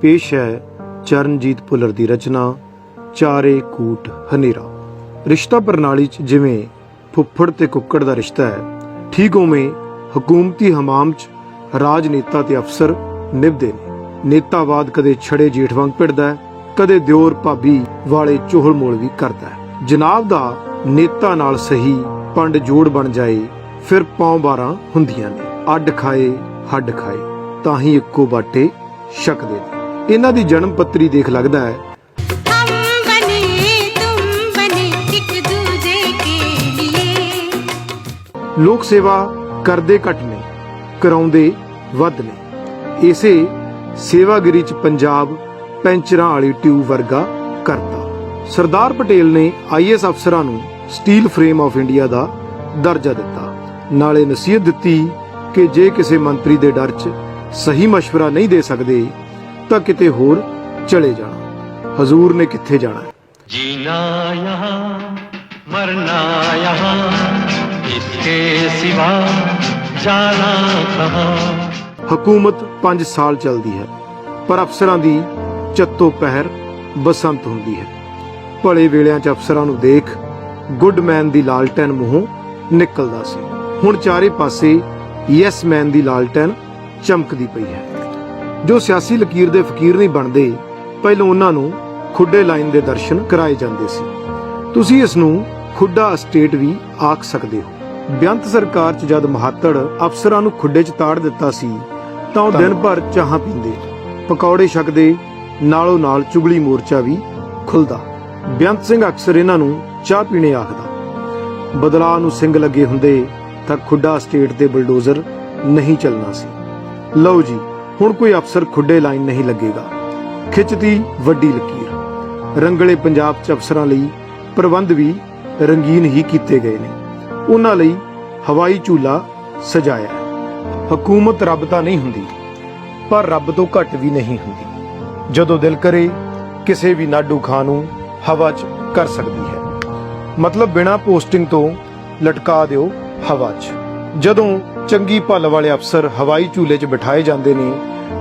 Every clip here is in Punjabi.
ਪੇਸ਼ ਹੈ ਚਰਨਜੀਤ ਭੁੱਲਰ ਦੀ ਰਚਨਾ, ਚਾਰੇ ਕੂਟ ਹਨੇਰਾ। ਰਿਸ਼ਤਾ ਪ੍ਰਣਾਲੀ 'ਚ ਜਿਵੇਂ ਫੁੱਫੜ ਤੇ ਕੁੱਕੜ ਦਾ ਰਿਸ਼ਤਾ ਹੈ, ਠੀਕ ਉਵੇਂ ਹਕੂਮਤੀ ਹਮਾਮ 'ਚ ਰਾਜਨੇਤਾ ਤੇ ਅਫਸਰ ਨਿਭਦੇ ਨੇ। ਨੇਤਾਵਾਦ ਕਦੇ ਛੜੇ ਜੇਠ ਵਾਂਗ ਭਿੜਦਾ ਹੈ, ਕਦੇ ਦਿਓਰ ਭਾਬੀ ਵਾਲੇ ਚੋਹਲ ਮੋਲ ਵੀ ਕਰਦਾ ਹੈ। ਜਨਾਬ ਦਾ ਨੇਤਾ ਨਾਲ ਸਹੀ ਪੰਡ ਜੋੜ ਬਣ ਜਾਏ, ਫਿਰ ਪੌਂ ਬਾਰਾਂ ਹੁੰਦੀਆਂ ਨੇ। ਅੱਡ ਖਾਏ, ਹੱਡ ਖਾਏ, ਤਾਂ ਹੀ ਇੱਕੋ ਬਾਟੇ ਛਕਦੇ ਨੇ। ਇਹਨਾਂ ਦੀ ਜਨਮ ਪੱਤਰੀ ਦੇਖ ਲੱਗਦਾ ਹੈ। ਲੋਕ ਸੇਵਾ ਕਰਦੇ ਘਟ ਨੇ ਕਰਾਉਂਦੇ ਵੱਧ ਨੇ। ਇਸੇ ਸੇਵਾਗਰੀ ਚ ਪੰਜਾਬ ਪੈਂਚਰਾਂ ਵਾਲੀ ਟਿਊਬ ਵਰਗਾ ਕਰਤਾ। ਸਰਦਾਰ ਪਟੇਲ ਨੇ ਆਈਐਸ ਅਫਸਰਾਂ ਨੂੰ ਸਟੀਲ ਫਰੇਮ ਆਫ ਇੰਡੀਆ ਦਾ ਦਰਜਾ ਦਿੱਤਾ। ਨਾਲੇ ਨਸੀਹਤ ਦਿੱਤੀ ਕਿ ਜੇ ਕਿਸੇ ਮੰਤਰੀ ਦੇ ਡਰ 'ਚ ਸਹੀ مشਵਰਾ ਨਹੀਂ ਦੇ ਸਕਦੇ ਤਾਂ ਕਿਤੇ ਹੋਰ ਚਲੇ ਜਾਣਾ। ਹਜ਼ੂਰ ਨੇ ਕਿੱਥੇ ਜਾਣਾ? ਜੀਣਾ ਯਹਾਂ ਮਰਨਾ ਯਹਾਂ ਇਸਕੇ ਸਿਵਾ ਜਾਣਾ ਕਹਾਂ। ਹਕੂਮਤ 5 ਸਾਲ ਚੱਲਦੀ ਹੈ ਪਰ ਅਫਸਰਾਂ ਦੀ ਚੱਤੋ ਪਹਿਰ ਬਸੰਤ ਹੁੰਦੀ ਹੈ। ਭਲੇ ਵੇਲਿਆਂ 'ਚ ਅਫਸਰਾਂ ਨੂੰ ਦੇਖ ਗੁੱਡਮੈਨ ਦੀ ਲਾਲਟੈਨ ਮੂੰਹੋਂ ਨਿਕਲਦਾ ਸੀ। ਹੁਣ ਚਾਰੇ ਪਾਸੇ ਯੈਸ ਮੈਨ ਦੀ ਲਾਲਟੈਨ ਚਮਕਦੀ ਪਈ ਹੈ। ਜੋ ਸਿਆਸੀ ਲਕੀਰ ਦੇ ਫਕੀਰ ਨਹੀਂ ਬਣਦੇ ਪਹਿਲਾਂ ਉਹਨਾਂ ਨੂੰ ਖੁੱਡੇ ਲਾਈਨ ਦੇ ਦਰਸ਼ਨ ਕਰਾਏ ਜਾਂਦੇ ਸੀ। ਤੁਸੀਂ ਇਸ ਨੂੰ ਖੁੱਡਾ ਸਟੇਟ ਵੀ ਆਖ ਸਕਦੇ ਹੋ। ਬੇਅੰਤ ਸਰਕਾਰ 'ਚ ਜਦ ਮਹਾਤੜ ਅਫਸਰਾਂ ਨੂੰ ਖੁੱਡੇ 'ਚ ਤਾੜ ਦਿੱਤਾ ਸੀ ਤਾਂ ਉਹ ਦਿਨ ਭਰ ਚਾਹਾਂ ਪੀਂਦੇ। ਪਕੌੜੇ ਛਕਦੇ ਨਾਲੋਂ ਨਾਲ ਚੁਗਲੀ ਮੋਰਚਾ ਵੀ ਖੁੱਲਦਾ। ਬੇਅੰਤ ਸਿੰਘ ਅਕਸਰ ਇਹਨਾਂ ਨੂੰ ਚਾਹ ਪੀਣੇ ਆਖਦਾ। ਬਦਲਾਅ ਨੂੰ ਸਿੰਘ ਲੱਗੇ ਹੁੰਦੇ ਤਾਂ ਖੁੱਡਾ ਸਟੇਟ ਤੇ ਬਲਡੋਜ਼ਰ ਨਹੀਂ ਚੱਲਣਾ ਸੀ। ਲਓ ਜੀ ਹੁਣ ਕੋਈ ਅਫਸਰ ਖੁੱਡੇ ਲਾਈਨ ਨਹੀਂ ਲੱਗੇਗਾ। ਖਿੱਚਤੀ ਵੱਡੀ ਲਕੀਰ। ਰੰਗਲੇ ਪੰਜਾਬ ਚ ਅਫਸਰਾਂ ਲਈ ਪ੍ਰਬੰਧ ਵੀ ਰੰਗੀਨ ਹੀ ਕੀਤੇ ਗਏ ਨੇ। ਉਹਨਾਂ ਲਈ ਹਵਾਈ ਝੂਲਾ ਸਜਾਇਆ ਹਕੂਮਤ ਰੱਬ ਤਾਂ ਨਹੀਂ ਹੁੰਦੀ, ਪਰ ਰੱਬ ਤੋਂ ਘੱਟ ਵੀ ਨਹੀਂ ਹੁੰਦੀ। ਜਦੋਂ ਦਿਲ ਕਰੇ, ਕਿਸੇ ਵੀ ਨਾਡੂ ਖਾਂ ਨੂੰ ਹਵਾ 'ਚ ਕਰ ਸਕਦੀ ਹੈ। ਮਤਲਬ ਬਿਨਾ ਪੋਸਟਿੰਗ ਤੋਂ ਲਟਕਾ ਦਿਓ ਹਵਾ 'ਚ। ਜਦੋਂ ਚੰਗੀ ਭੱਲ ਵਾਲੇ ਅਫਸਰ ਹਵਾਈ ਝੂਲੇ 'ਚ ਬਿਠਾਏ ਜਾਂਦੇ ਨੇ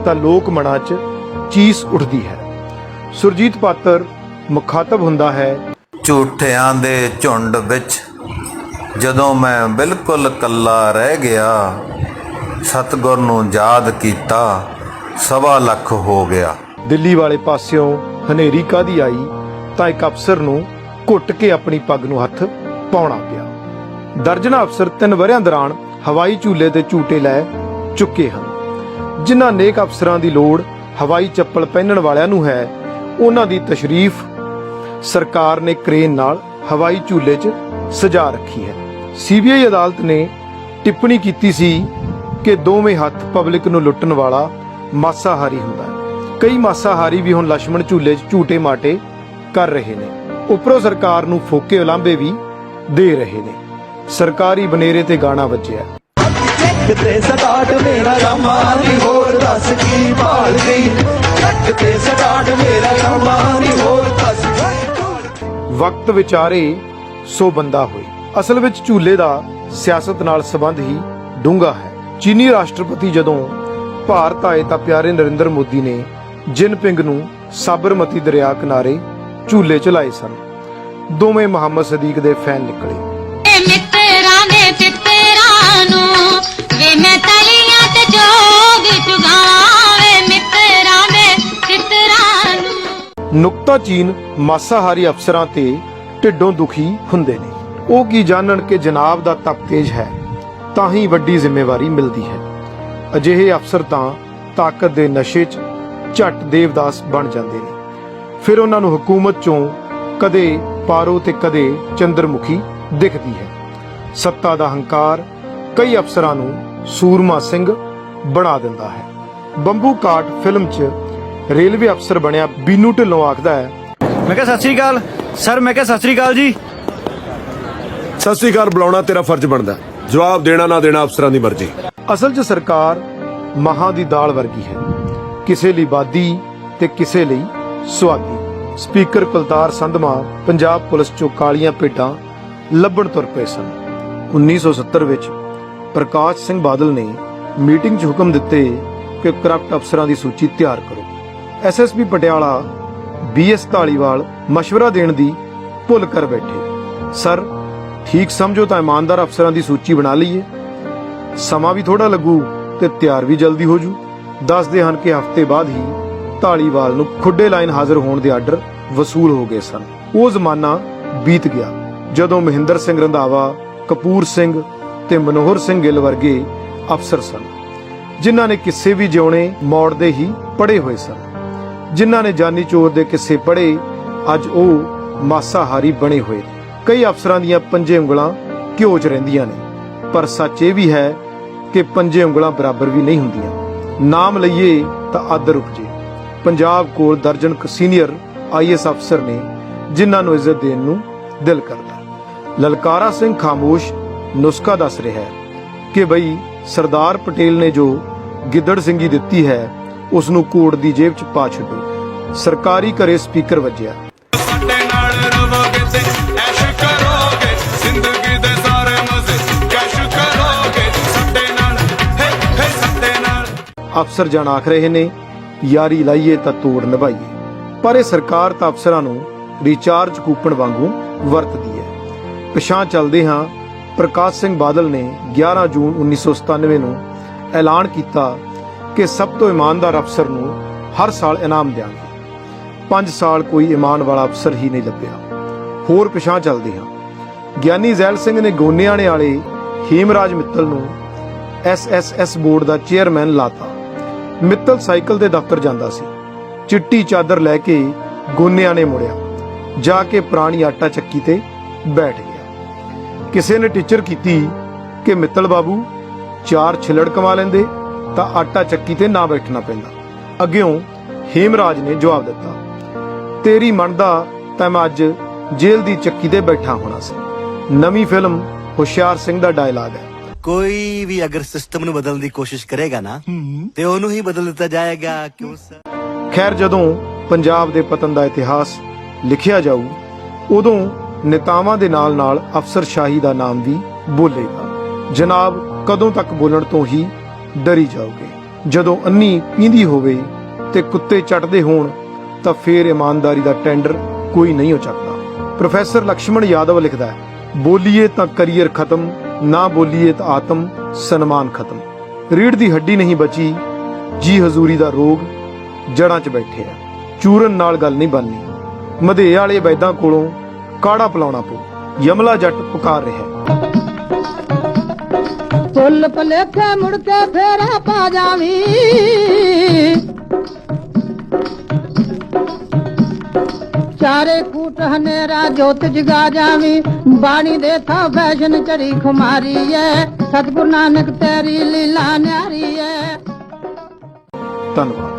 ਤਾਂ ਲੋਕ ਮਨਾਂ 'ਚ ਚੀਸ ਉੱਠਦੀ ਹੈ। ਸੁਰਜੀਤ ਪਾਤਰ ਮੁਖਾਤਬ ਹੁੰਦਾ ਹੈ। ਝੂਠਿਆਂ ਦੇ ਝੁੰਡ ਵਿੱਚ ਜਦੋਂ ਮੈਂ ਬਿਲਕੁਲ ਕੱਲਾ ਰਹਿ ਗਿਆ ਸਤਗੁਰ ਨੂੰ ਯਾਦ ਕੀਤਾ ਸਵਾ ਲੱਖ ਹੋ ਗਿਆ। ਦਿੱਲੀ ਵਾਲੇ ਪਾਸਿਓਂ ਹਨੇਰੀ ਕਾਦੀ ਆਈ ਤਾਂ ਇੱਕ ਅਫਸਰ ਨੂੰ ਘੁੱਟ ਕੇ ਆਪਣੀ ਪੱਗ ਨੂੰ ਹੱਥ ਪਾਉਣਾ ਪਿਆ। ਦਰਜਨਾ ਅਫਸਰ ਤਿੰਨ ਵਰਿਆਂ ਦੌਰਾਨ ਹਵਾਈ ਝੂਲੇ ਦੇ ਝੂਟੇ ਲੈ ਚੁੱਕੇ ਹਨ। ਜਿਨ੍ਹਾਂ ਨੇਕ ਅਫਸਰਾਂ ਦੀ ਲੋੜ ਹਵਾਈ ਚੱਪਲ ਪਹਿਨਣ ਵਾਲਿਆਂ ਨੂੰ ਹੈ, ਉਹਨਾਂ ਦੀ ਤਸ਼ਰੀਫ ਸਰਕਾਰ ਨੇ ਕ੍ਰੇਨ ਨਾਲ ਹਵਾਈ ਝੂਲੇ 'ਚ ਸਜਾ ਰੱਖੀ ਹੈ। ਸੀਬੀਆਈ ਅਦਾਲਤ ਨੇ ਟਿੱਪਣੀ ਕੀਤੀ ਸੀ ਕਿ ਦੋਵੇਂ ਹੱਥ ਪਬਲਿਕ ਨੂੰ ਲੁੱਟਣ ਵਾਲਾ ਮਾਸਾਹਾਰੀ ਹੁੰਦਾ ਹੈ। ਕਈ ਮਾਸਾਹਾਰੀ ਵੀ ਹੁਣ ਲక్ష్మణ ਝੂਲੇ 'ਚ ਝੂਟੇ ਮਾਟੇ ਕਰ ਰਹੇ ਨੇ। ਉਪਰੋਂ ਸਰਕਾਰ ਨੂੰ ਫੋਕੇ ਉਲਾਂਭੇ ਵੀ ਦੇ ਰਹੇ ਨੇ। ਸਰਕਾਰੀ ਬਨੇਰੇ ਤੇ ਗਾਣਾ ਵੱਜਿਆ। ਕਿਤੇ ਸਟਾਰਟ ਮੇਰਾ ਰਾਮਾ ਹੋਰ ਦੱਸ ਕੀ ਭਾਲ ਗਈ ਕਿਤੇ ਸਟਾਰਟ ਮੇਰਾ ਰਾਮਾ ਹੋਰ ਦੱਸ ਵਕਤ ਵਿਚਾਰੇ ਸੋ ਬੰਦਾ ਹੋਏ। ਅਸਲ ਵਿੱਚ ਝੂਲੇ ਦਾ ਸਿਆਸਤ ਨਾਲ ਸੰਬੰਧ ਹੀ ਡੂੰਘਾ ਹੈ। ਚੀਨੀ ਰਾਸ਼ਟਰਪਤੀ ਜਦੋਂ ਭਾਰਤ ਆਏ ਤਾਂ ਪਿਆਰੇ ਨਰਿੰਦਰ ਮੋਦੀ ਨੇ ਜਿਨਪਿੰਗ ਨੂੰ ਸਾਬਰਮਤੀ ਦਰਿਆ ਕਿਨਾਰੇ ਝੂਲੇ ਚਲਾਏ ਸਨ। ਦੋਵੇਂ ਮੁਹੰਮਦ ਸਦੀਕ ਦੇ ਫੈਨ ਨਿਕਲੇ। ਨੂੰ ਚੀਨ ਮਾਸਾਹਾਰੀ ਅਫਸਰਾਂ ਤੇ ਢਿੱਡੋਂ ਦੁਖੀ ਹੁੰਦੇ ਨੇ। ਉਹ ਕੀ ਜਾਣਨ ਕਿ ਜਨਾਬ ਦਾ ਤਪ ਤੇਜ ਹੈ, ਤਾਂ ਹੀ ਵੱਡੀ ਜ਼ਿੰਮੇਵਾਰੀ ਮਿਲਦੀ ਹੈ। ਅਜਿਹੇ ਅਫਸਰ ਤਾਂ ਤਾਕਤ ਦੇ ਨਸ਼ੇ 'ਚ ਝੱਟ ਦੇਵਦਾਸ ਬਣ ਜਾਂਦੇ ਨੇ। ਫਿਰ ਉਹਨਾਂ ਨੂੰ ਹਕੂਮਤ 'ਚੋਂ ਕਦੇ ਪਾਰੋ ਤੇ ਕਦੇ ਚੰਦਰਮੁਖੀ ਦਿਖਦੀ ਹੈ। ਸੱਤਾ ਦਾ ਹੰਕਾਰ ਕਈ ਅਫਸਰਾਂ ਨੂੰ ਸੂਰਮਾ ਸਿੰਘ ਬਣਾ ਦਿੰਦਾ ਹੈ। ਬੰਬੂ ਕਾਟ ਫਿਲਮ 'ਚ ਰੇਲਵੇ ਅਫਸਰ ਬਣਿਆ ਬੀਨੂ ਢਿੱਲੋਂ ਆਖਦਾ ਹੈ। ਮੈਂ ਕਿਹਾ ਸਤਿ ਸ੍ਰੀ ਅਕਾਲ। ਸਰ ਮੈਂ ਕਿਹਾ ਸਤਿ ਸ੍ਰੀ ਅਕਾਲ ਜੀ। ਸਤਿ ਸ੍ਰੀ ਅਕਾਲ ਬੁਲਾਉਣਾ ਤੇਰਾ ਫਰਜ਼ ਬਣਦਾ। ਜਵਾਬ ਦੇਣਾ ਨਾ ਦੇਣਾ ਅਫਸਰਾਂ ਦੀ ਮਰਜ਼ੀ। ਅਸਲ 'ਚ ਸਰਕਾਰ ਮਹਾਂ ਦੀ ਦਾਲ ਵਰਗੀ ਹੈ। ਕਿਸੇ ਲਈ ਬਾਦੀ ਤੇ ਕਿਸੇ ਲਈ ਸੁਆਦੀ ਸਪੀਕਰ ਕੁਲਤਾਰ ਸੰਧਮਾ ਪੰਜਾਬ ਪੁਲਿਸ 'ਚੋਂ ਕਾਲੀਆਂ ਭੇਡਾਂ ਲੱਭਣ ਤੁਰ ਪਏ ਸਨ। 1970 ਵਿੱਚ ਪ੍ਰਕਾਸ਼ ਸਿੰਘ ਬਾਦਲ ਨੇ ਮੀਟਿੰਗ 'ਚ ਹੁਕਮ ਦਿੱਤੇ ਕਿ ਕਰਪਟ ਅਫਸਰਾਂ ਦੀ ਸੂਚੀ ਤਿਆਰ ਕਰੋ। ਐਸਐਸਪੀ ਪਟਿਆਲਾ ਬੀਐਸ ਢਾਲੀਵਾਲ ਮਸ਼ਵਰਾ ਦੇਣ ਦੀ ਭੁੱਲ ਕਰ ਬੈਠੇ। ਸਰ, ਠੀਕ ਸਮਝੋ ਤਾਂ ਇਮਾਨਦਾਰ ਅਫਸਰਾਂ ਦੀ ਸੂਚੀ ਬਣਾ ਲਈਏ। ਸਮਾਂ ਵੀ ਥੋੜਾ ਲੱਗੂ ਤੇ ਤਿਆਰ ਵੀ ਜਲਦੀ ਹੋ ਜੂ। ਦੱਸਦੇ ਹਨ ਕਿ ਹਫ਼ਤੇ ਬਾਅਦ ਹੀ ਢਾਲੀਵਾਲ ਨੂੰ ਖੁੱਡੇ ਲਾਈਨ ਹਾਜ਼ਰ ਹੋਣ ਦੇ ਆਰਡਰ ਵਸੂਲ ਹੋ ਗਏ ਸਨ। ਉਹ ਜ਼ਮਾਨਾ ਬੀਤ ਗਿਆ, ਜਦੋਂ ਮਹਿੰਦਰ ਸਿੰਘ ਰੰਧਾਵਾ, ਕਪੂਰ ਸਿੰਘ ਤੇ ਮਨੋਹਰ ਸਿੰਘ ਗਿੱਲ ਵਰਗੇ ਅਫਸਰ ਸਨ, ਜਿਨ੍ਹਾਂ ਨੇ ਕਿਸੇ ਵੀ ਜਿਉਣੇ ਮੋੜਦੇ ਹੀ ਪੜੇ ਹੋਏ ਸਨ। ਜਿਨ੍ਹਾਂ ਨੇ ਜਾਨੀ ਚੋਰ ਦੇ ਕਿੱਸੇ ਪੜੇ ਅੱਜ ਉਹ ਮਾਸਾਹਾਰੀ ਬਣੇ ਹੋਏ। ਕਈ ਅਫਸਰਾਂ ਦੀਆਂ ਪੰਜੇ ਉਂਗਲਾਂ ਘਿਓ 'ਚ ਰਹਿੰਦੀਆਂ ਨੇ। ਪਰ ਸੱਚ ਇਹ ਵੀ ਹੈ ਕਿ ਪੰਜੇ ਉਂਗਲਾਂ ਬਰਾਬਰ ਵੀ ਨਹੀਂ ਹੁੰਦੀਆਂ। ਨਾਮ ਲਈਏ ਤਾਂ ਆਦਰ ਉਪਜੇ ਪੰਜਾਬ ਕੋਲ ਦਰਜਨ ਕੁ ਸੀਨੀਅਰ ਆਈਐਸ ਅਫਸਰ ਨੇ, ਜਿਨ੍ਹਾਂ ਨੂੰ ਇੱਜ਼ਤ ਦੇਣ ਨੂੰ ਦਿਲ ਕਰਦਾ। ਲਲਕਾਰਾ ਸਿੰਘ ਖਾਮੋਸ਼ ਨੁਸਖਾ ਦੱਸ ਰਿਹਾ ਹੈ ਕਿ ਬਈ ਸਰਦਾਰ ਪਟੇਲ ਨੇ ਜੋ ਗਿੱਦੜ ਸਿੰਘੀ ਦਿੱਤੀ ਹੈ ਉਸ ਨੂੰ ਕੋਟ ਦੀ ਜੇਬ 'ਚ ਪਾ ਛੱਡੋ। ਸਰਕਾਰੀ ਘਰੇ ਸਪੀਕਰ ਵੱਜਿਆ। ਸਾਡੇ ਨਾਲ ਰਵੋਗੇ ਤੇ ਐਸ਼ ਕਰੋਗੇ ਜ਼ਿੰਦਗੀ ਦੇ ਸਾਰੇ ਮਜ਼ੇ ਕੈਸ਼ ਕਰੋਗੇ ਸਾਡੇ ਨਾਲ ਹੇ ਹੇ ਸਾਡੇ ਨਾਲ। ਅਫਸਰ ਜਣ ਆਖ ਰਹੇ ਨੇ ਯਾਰੀ ਲਾਈਏ ਤਾਂ ਤੋੜ ਨਿਭਾਈਏ। ਪਰ ਇਹ ਸਰਕਾਰ ਤਾਂ ਅਫਸਰਾਂ ਨੂੰ ਰੀਚਾਰਜ ਕੂਪਨ ਵਾਂਗੂ ਵਰਤਦੀ ਹੈ ਪਿਛਾਂ ਚੱਲਦੇ ਹਾਂ ਪ੍ਰਕਾਸ਼ ਸਿੰਘ ਬਾਦਲ ਨੇ 11 ਜੂਨ 1997 ਨੂੰ ਐਲਾਨ ਕੀਤਾ ਕਿ ਸਭ ਤੋਂ ਇਮਾਨਦਾਰ ਅਫਸਰ ਨੂੰ ਹਰ ਸਾਲ ਇਨਾਮ ਦਿਆਂਗੇ। 5 ਸਾਲ ਕੋਈ ਇਮਾਨ ਵਾਲਾ ਅਫਸਰ ਹੀ ਨਹੀਂ ਲੱਭਿਆ। ਹੋਰ ਪਿਛਾਂ ਚੱਲਦੇ ਹਾਂ। ਗਿਆਨੀ ਜ਼ੈਲ ਸਿੰਘ ਨੇ ਗੋਨਿਆਣੇ ਵਾਲੇ ਹੀਮਰਾਜ ਮਿੱਤਲ ਨੂੰ ਐਸਐਸਐਸ ਬੋਰਡ ਦਾ ਚੇਅਰਮੈਨ ਲਾਤਾ। ਮਿੱਤਲ ਸਾਈਕਲ ਦੇ ਦਫ਼ਤਰ ਜਾਂਦਾ ਸੀ। ਚਿੱਟੀ ਚਾਦਰ ਲੈ ਕੇ ਗੋਨਿਆਂ ਨੇ ਮੁੜਿਆ। ਜਾ ਕੇ ਪੁਰਾਣੀ ਆਟਾ ਚੱਕੀ ਤੇ ਬੈਠ ਗਿਆ। ਕਿਸੇ ਨੇ ਟੀਚਰ ਕੀਤੀ ਕਿ, ਮਿੱਤਲ ਬਾਬੂ, ਚਾਰ ਛਿਲੜ ਕਮਾ ਲੈਂਦੇ ਤਾਂ ਆਟਾ ਚੱਕੀ ਤੇ ਨਾ ਬੈਠਣਾ ਪੈਂਦਾ। ਅੱਗਿਓਂ ਹੇਮਰਾਜ ਨੇ ਜਵਾਬ ਦਿੱਤਾ ਤੇਰੀ ਮੰਨਦਾ ਤਾਂ ਮੈਂ ਅੱਜ ਜੇਲ੍ਹ ਦੀ ਚੱਕੀ ਤੇ ਬੈਠਾ ਹੋਣਾ ਸੀ। ਨਵੀਂ ਫਿਲਮ ਹੁਸ਼ਿਆਰ ਸਿੰਘ ਦਾ ਡਾਇਲਾਗ ਹੈ। ਕੋਈ ਵੀ ਅਗਰ ਸਿਸਟਮ ਨੂੰ ਬਦਲਣ ਦੀ ਕੋਸ਼ਿਸ਼ ਕਰੇਗਾ ਨਾ ਤੇ ਉਹਨੂੰ ਹੀ ਬਦਲ ਦਿੱਤਾ ਜਾਏਗਾ ਕਿਉਂ ਸਰ? ਖੈਰ ਜਦੋਂ ਪੰਜਾਬ ਦੇ ਪਤਨ ਦਾ ਇਤਿਹਾਸ ਲਿਖਿਆ ਜਾਊ ਉਦੋਂ ਨੇਤਾਵਾਂ ਦੇ ਨਾਲ-ਨਾਲ ਅਫਸਰਸ਼ਾਹੀ ਦਾ ਨਾਮ ਵੀ ਬੋਲੇਗਾ। ਜਨਾਬ ਕਦੋਂ ਤੱਕ ਬੋਲਣ ਤੋਂ ਹੀ ਡਰੀ ਜਾਓਗੇ। ਜਦੋਂ ਅੰਨੀ ਪੀਂਦੀ ਹੋਵੇ ਤੇ ਕੁੱਤੇ ਚੱਟਦੇ ਹੋਣ, ਤਾਂ ਫੇਰ ਇਮਾਨਦਾਰੀ ਦਾ ਟੈਂਡਰ ਕੋਈ ਨਹੀਂ ਹੋ ਚੱਕਦਾ। ਪ੍ਰੋਫੈਸਰ ਲਕਸ਼ਮਣ ਯਾਦਵ ਲਿਖਦਾ ਹੈ, ਬੋਲੀਏ ਤਾਂ ਕਰੀਅਰ ਖਤਮ, ਨਾ ਬੋਲੀਏ ਤਾਂ ਆਤਮ, ਸਨਮਾਨ ਖਤਮ। ਰੀੜ ਦੀ ਹੱਡੀ ਨਹੀਂ ਬਚੀ, ਜੀ ਹਜ਼ੂਰੀ ਦਾ ਰੋਗ ਜੜਾਂ 'ਚ ਬੈਠੇ ਆ। ਚੂਰਨ ਨਾਲ ਗੱਲ ਨਹੀਂ ਬਣਨੀ। ਮਧੇ ਵਾਲੇ ਵੈਦਾਂ ਕੋਲੋਂ ਕਾੜਾ ਪਿਲਾਉਣਾ ਪਊ। ਯਮਲਾ ਜੱਟ ਪੁਕਾਰ ਰਿਹਾ ਫੁੱਲ ਭਲੇਖੇ ਮੁੜ ਕੇ ਫੇਰਾ ਪਾ ਜਾਵੀਂ। ਚਾਰੇ ਕੂਟ ਹਨੇਰਾ ਜੋਤ ਜਗਾ ਜਾਵੀਂ। ਬਾਣੀ ਦੇ ਥਾਂ ਵੈਸ਼ਨ ਚਰੀ ਖੁਮਾਰੀ ਐ ਸਤਿਗੁਰੂ ਨਾਨਕ ਤੇਰੀ ਲੀਲਾ ਨਿਆਰੀ ਐ ਧੰਨਵਾਦ।